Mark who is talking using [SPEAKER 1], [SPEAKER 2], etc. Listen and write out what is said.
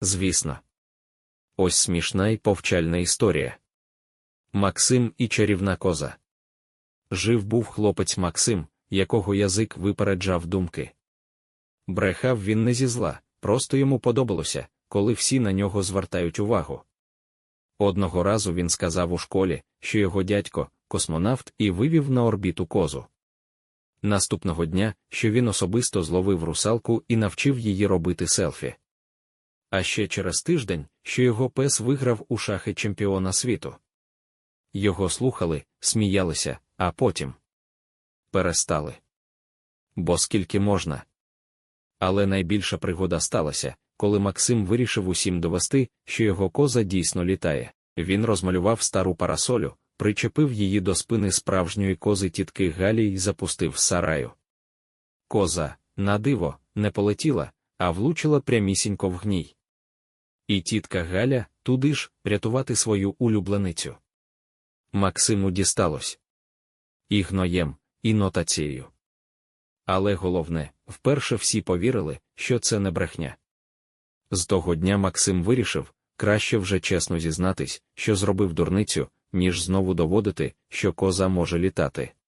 [SPEAKER 1] Звісно. Ось смішна і повчальна історія. Максим і чарівна коза. Жив був хлопець Максим, якого язик випереджав думки. Брехав він не зі зла, просто йому подобалося, коли всі на нього звертають увагу. Одного разу він сказав у школі, що його дядько космонавт і вивів на орбіту козу. Наступного дня, що він особисто зловив русалку і навчив її робити селфі. А ще через тиждень, що його пес виграв у шахи чемпіона світу. Його слухали, сміялися, а потім перестали. Бо скільки можна. Але найбільша пригода сталася, коли Максим вирішив усім довести, що його коза дійсно літає. Він розмалював стару парасолю, причепив її до спини справжньої кози тітки Галі і запустив сараю. Коза, на диво, не полетіла, а влучила прямісінько в гній. І тітка Галя туди ж рятувати свою улюбленицю. Максиму дісталось і гноєм, і нотацією. Але головне, вперше всі повірили, що це не брехня. З того дня Максим вирішив краще вже чесно зізнатись, що зробив дурницю, ніж знову доводити, що коза може літати.